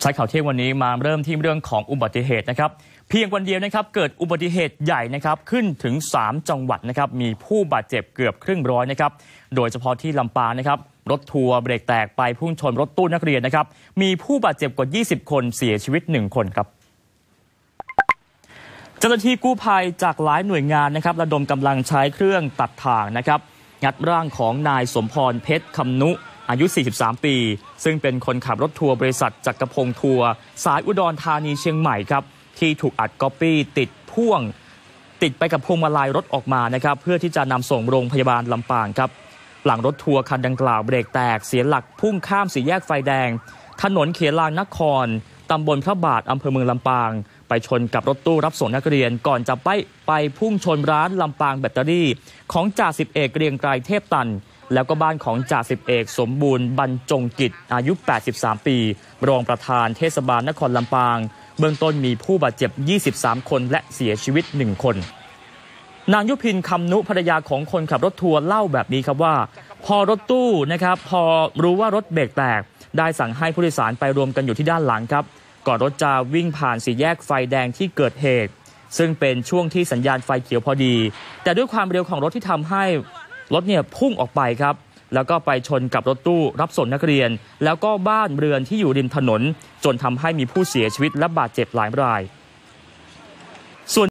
ใช้ข่าวเที่ยงวันนี้มาเริ่มที่เรื่องของอุบัติเหตุนะครับเพียงวันเดียวนะครับเกิดอุบัติเหตุใหญ่นะครับขึ้นถึง 3 จังหวัดนะครับมีผู้บาดเจ็บเกือบครึ่งร้อยนะครับโดยเฉพาะที่ลำปางนะครับรถทัวร์เบรกแตกไปพุ่งชนรถตู้นักเรียนนะครับมีผู้บาดเจ็บกว่า 20 คนเสียชีวิต 1 คนครับเจ้าหน้าที่กู้ภัยจากหลายหน่วยงานนะครับระดมกำลังใช้เครื่องตัดถ่างนะครับงัดร่างของนายสมพรเพชรคำนุ อายุ 43 ปี ซึ่งเป็นคนขับรถทัวร์บริษัทจักรพงศ์ทัวร์สายอุดรธานีเชียงใหม่ครับ ที่ถูกอัดก๊อปปี้ติดพ่วง ติดไปกับพวงมาลัยรถออกมานะครับ เพื่อที่จะนำส่งโรงพยาบาลลำปางครับ หลังรถทัวร์คันดังกล่าวเบรกแตกเสียหลักพุ่งข้ามสี่แยกไฟแดง ถนนเขลางนครตำบลพระบาทอำเภอเมืองลำปาง ไปชนกับรถตู้รับส่งนักเรียน ก่อนจะไปไปพุ่งชนร้านลำปางแบตเตอรี่ ของจ่าสิบเอกเกรียงไกรเทพตัน แล้วก็บ้านของจ่าสิบเอกสมบูรณ์บรรจงกิจอายุ 83 ปีรองประธานเทศบาลนครลำปาง เบื้องต้นมีผู้บาดเจ็บ 23 คนและเสียชีวิต 1 คน นางยุพินคำนุภรรยาของคนขับรถทัวร์เล่าแบบนี้ครับว่า พอรถตู้นะครับพอรู้ว่ารถเบรกแตก ได้สั่งให้ผู้โดยสารไปรวมกันอยู่ที่ด้านหลังครับ ก่อนรถจะวิ่งผ่านสี่แยกไฟแดงที่เกิดเหตุซึ่งเป็นช่วงที่สัญญาณไฟเขียวพอดี แต่ด้วยความเร็วของรถที่ทำให้ รถเนี่ยพุ่งออกไปครับ แล้วก็ไปชนกับรถตู้รับส่งนักเรียน แล้วก็บ้านเรือนที่อยู่ริมถนน จนทำให้มีผู้เสียชีวิตและบาดเจ็บหลายราย